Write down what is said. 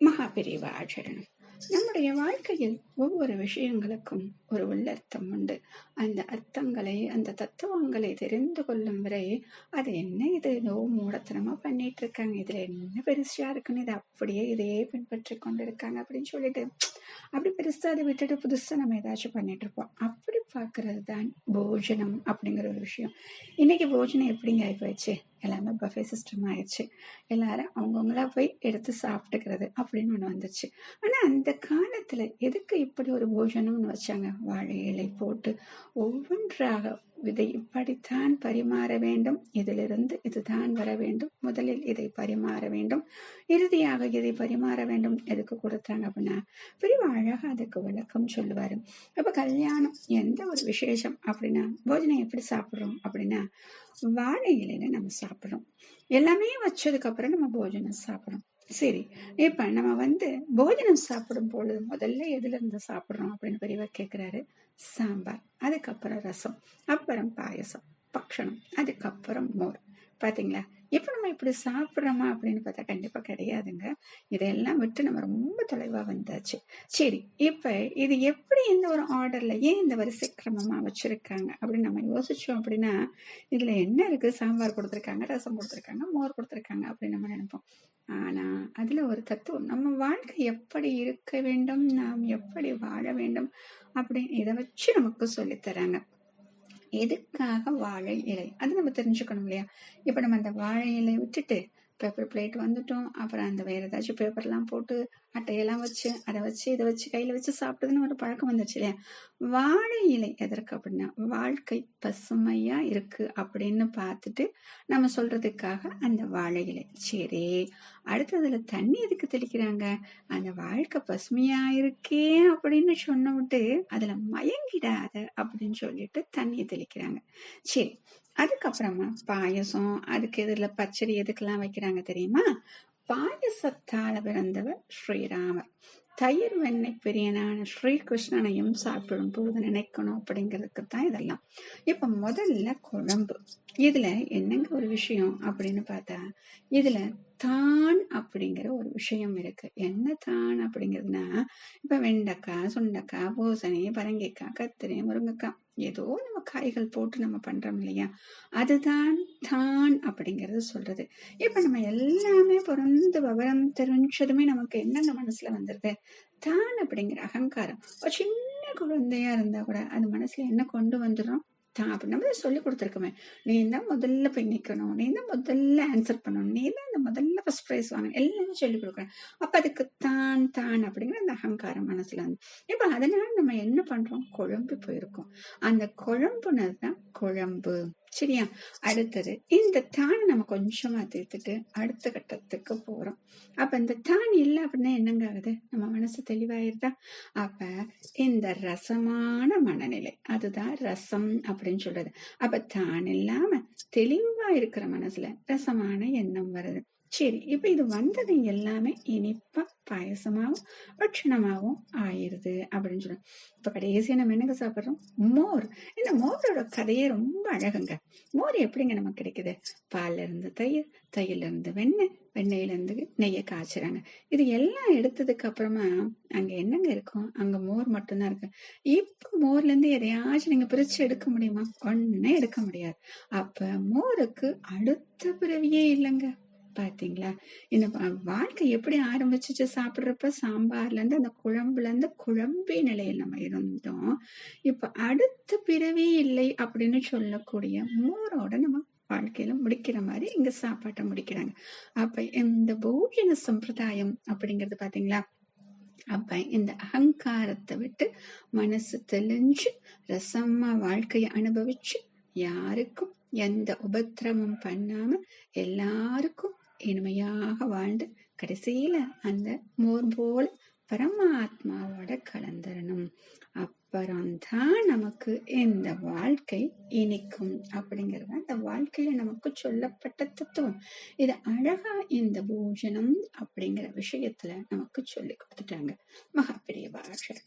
மகா ஆச்சரணம் நம்முடைய வாழ்க்கையில் ஒவ்வொரு விஷயங்களுக்கும் ஒரு உள்ளர்த்தம் உண்டு. அந்த அர்த்தங்களை அந்த தத்துவங்களை தெரிந்து கொள்ளும் வரை அது என்ன இது? ஏதோ மூடத்தனமா பண்ணிட்டு இருக்காங்க. இதுல என்ன பெருசா இருக்குன்னு இது அப்படியே இதையே பின்பற்றி கொண்டு இருக்காங்க அப்படின்னு சொல்லிட்டு அப்படி பெருசா அதை விட்டுட்டு புதுசா நம்ம ஏதாச்சும் பண்ணிட்டு இருப்போம். அப்படி பாக்குறது தான் போஜனம் அப்படிங்கிற ஒரு விஷயம். இன்னைக்கு போஜனம் எப்படிங்க ஆகி போயிடுச்சு எல்லாமே பஃபே சிஸ்டம் ஆயிடுச்சு. எல்லாரும் அவங்கவுங்களா போய் எடுத்து சாப்பிட்டுக்கிறது அப்படின்னு ஒன்று வந்துச்சு. ஆனால் அந்த காலத்தில் எதுக்கு இப்படி ஒரு போஜனம்னு வச்சாங்க? வாழை இலை போட்டு ஒவ்வொன்றாக இதை இப்படித்தான் பரிமாற வேண்டும். இதிலிருந்து இதுதான் வர வேண்டும். முதலில் இதை பரிமாற வேண்டும். இறுதியாக இதை பரிமாற வேண்டும். எதுக்கு கொடுத்தாங்க அப்படின்னா பெரிய அழகாக அதுக்கு விளக்கம் சொல்லுவாரு. இப்ப கல்யாணம் எந்த ஒரு விசேஷம் அப்படின்னா போஜனம் எப்படி சாப்பிட்றோம் அப்படின்னா வாழை இலையில நம்ம சாப்பிட்றோம். எல்லாமே வச்சதுக்கு அப்புறம் நம்ம போஜனம் சாப்பிட்றோம். சரி இப்ப நம்ம வந்து போஜனம் சாப்பிடும் பொழுது முதல்ல எதுல இருந்து சாப்பிடுறோம் அப்படின்னு பெரியவர் கேட்கிறாரு சாம்பார் அதுக்கப்புறம் ரசம் அப்புறம் பாயசம் பக்ஷணம் அதுக்கப்புறம் மோர். பாத்தீங்களா? இப்ப நம்ம இப்படி சாப்பிட்றோமா அப்படின்னு பார்த்தா கண்டிப்பா கிடையாதுங்க. இதெல்லாம் விட்டு நம்ம ரொம்ப தொலைவா வந்தாச்சு. சரி இப்ப இது எப்படி இந்த ஒரு ஆர்டர்ல ஏன் இந்த வரிசை கிரமமா வச்சிருக்காங்க? அப்படின்னு நம்ம யோசிச்சோம் அப்படின்னா இதுல என்ன இருக்கு? சாம்பார் கொடுத்துருக்காங்க ரசம் கொடுத்துருக்காங்க மோர் கொடுத்துருக்காங்க அப்படின்னு நம்ம நினைப்போம். ஆனா அதுல ஒரு தத்துவம் நம்ம வாழ்க்கை எப்படி இருக்க வேண்டும்? நாம் எப்படி வாழ வேண்டும்? அப்படின்னு இதை வச்சு நமக்கு சொல்லித்தராங்க எதுக்காக வாழை இலை? அது நம்ம தெரிஞ்சுக்கணும் இல்லையா? இப்ப நம்ம அந்த வாழை இலை விட்டுட்டு பேப்பர் பிளேட் வந்துட்டோம். அப்புறம் அந்த வேற ஏதாச்சும் பேப்பர்லாம் போட்டு அட்டையெல்லாம் வச்சு அதை வச்சு இதை வச்சு கையில வச்சு சாப்பிட்டதுன்னு ஒரு பழக்கம் வந்துச்சு இல்லையா? வாழை இலை எதற்கு அப்படின்னா வாழ்க்கை பசுமையா இருக்கு அப்படின்னு பார்த்துட்டு நம்ம சொல்றதுக்காக அந்த வாழை இலை. சரி அடுத்ததுல தண்ணி எதுக்கு தெளிக்கிறாங்க? அந்த வாழ்க்கை பசுமையா இருக்கே அப்படின்னு சொன்ன விட்டு அதுல மயங்கிடாத அப்படின்னு சொல்லிட்டு தண்ணியை தெளிக்கிறாங்க. சரி அதுக்கப்புறமா பாயசம் அதுக்கு இதில் பச்சடி எதுக்கெல்லாம் வைக்கிறாங்க தெரியுமா? பாயசத்தால் பிறந்தவர் ஸ்ரீராமர். தயிர் வெண்ணெய் பிரியனான ஸ்ரீகிருஷ்ணனையும் சாப்பிடும் போது நினைக்கணும் அப்படிங்கிறதுக்கு தான் இதெல்லாம். இப்போ முதல்ல குழம்பு. இதில் என்னங்க ஒரு விஷயம் அப்படின்னு பார்த்தா இதில் தான் அப்படிங்கிற ஒரு விஷயம் இருக்கு. என்ன தான் அப்படிங்கிறதுனா இப்போ வெண்டைக்காய் சுண்டைக்காய் பூசணி பரங்கிக்காய் கத்திரி முருங்கைக்காய் ஏதோ காய்கள் போட்டு நம்ம பண்றோம் இல்லையா? அதுதான் தான் அப்படிங்கறது சொல்றது. இப்ப நம்ம எல்லாமே பிறந்து விவரம் தெரிஞ்சதுமே நமக்கு என்னங்க மனசுல வந்துருது தான் அப்படிங்கிற அகங்காரம். ஒரு சின்ன குழந்தையா இருந்தா கூட அது மனசுல என்ன கொண்டு வந்துடும் தான் அப்படி நம்ம சொல்லி கொடுத்துருக்கோமே. நீ தான் முதல்ல போய் நிற்கணும் நீ தான் முதல்ல ஆன்சர் பண்ணணும். நீ தான் இந்த முதல்ல ஃபர்ஸ்ட் ப்ரைஸ் வாங்கணும். எல்லாமே சொல்லி கொடுக்குறேன் அப்போ அதுக்கு தான் தான் அப்படிங்கிற அந்த அகங்காரம் மனசில் வந்து. இப்போ அதனால நம்ம என்ன பண்ணுறோம் குழம்பு போயிருக்கோம். அந்த குழம்புனது தான் குழம்பு. சரியா? அடுத்தது இந்த தான் நம்ம கொஞ்சமா தீர்த்துட்டு அடுத்த கட்டத்துக்கு போறோம். அப்ப இந்த தான் இல்லை அப்படின்னா என்னங்க ஆகுது? நம்ம மனசு தெளிவாயிருதா? அப்ப இந்த ரசமான மனநிலை அதுதான் ரசம் அப்படின்னு சொல்றது. அப்ப தான் இல்லாம தெளிவா இருக்கிற மனசுல ரசமான எண்ணம் வருது. சரி இப்ப இது வந்தது எல்லாமே இனிப்பா பாயசமாகவும் பட்சணமாகவும் ஆயிடுது அப்படின்னு சொல்லுவோம் இப்போ கடைசியாக நம்ம என்னங்க சாப்பிட்றோம்? மோர். இந்த மோரோட கதையே ரொம்ப அழகுங்க. மோர் எப்படிங்க நமக்கு கிடைக்குது? பால்ல இருந்து தயிர் தயிர்ல இருந்து வெண்ணெய் வெண்ணெயிலேருந்து நெய்யை நெய்ய காய்ச்சுறாங்க. இது எல்லாம் எடுத்ததுக்கு அப்புறமா அங்கே என்னங்க இருக்கும்? அங்கே மோர் மட்டும்தான் இருக்கு. இப்போ மோர்லேருந்து எதையாச்சும் நீங்கள் பிரித்து எடுக்க முடியுமா? ஒன்னே எடுக்க முடியாது. அப்போ மோருக்கு அடுத்த பிறவியே இல்லைங்க. பார்த்தீங்களா இந்த வாழ்க்கை எப்படி ஆரம்பிச்சிச்சு சாப்பிட்றப்ப? சாம்பார்லேருந்து அந்த குழம்புலேருந்து குழம்பி நிலையில் நம்ம இருந்தோம். இப்போ அடுத்த பிறவி இல்லை அப்படின்னு சொல்லக்கூடிய மோரோட நம்ம வாழ்க்கையில முடிக்கிற மாதிரி இங்க சாப்பாட்டை முடிக்கிறாங்க. அப்ப இந்த போஜன சம்பிரதாயம் அப்படிங்கிறது பாத்தீங்களா? அப்ப இந்த அகங்காரத்தை விட்டு மனசு தெளிஞ்சு ரசமா வாழ்க்கையை அனுபவிச்சு யாருக்கும் எந்த உபத்திரமும் பண்ணாம எல்லாருக்கும் இனிமையாக வாழ்ந்து கடைசியில அந்த மோர் போல பரமாத்மாவோட கலந்துடணும் அப்புறம்தான் நமக்கு இந்த வாழ்க்கை இனிக்கும் அப்படிங்கறது அந்த வாழ்க்கையில நமக்கு சொல்லப்பட்ட தத்துவம். இது அழகா இந்த பூஜனம் அப்படிங்கிற விஷயத்துல நமக்கு சொல்லி கொடுத்துட்டாங்க. மகாபிரிய பாஷர்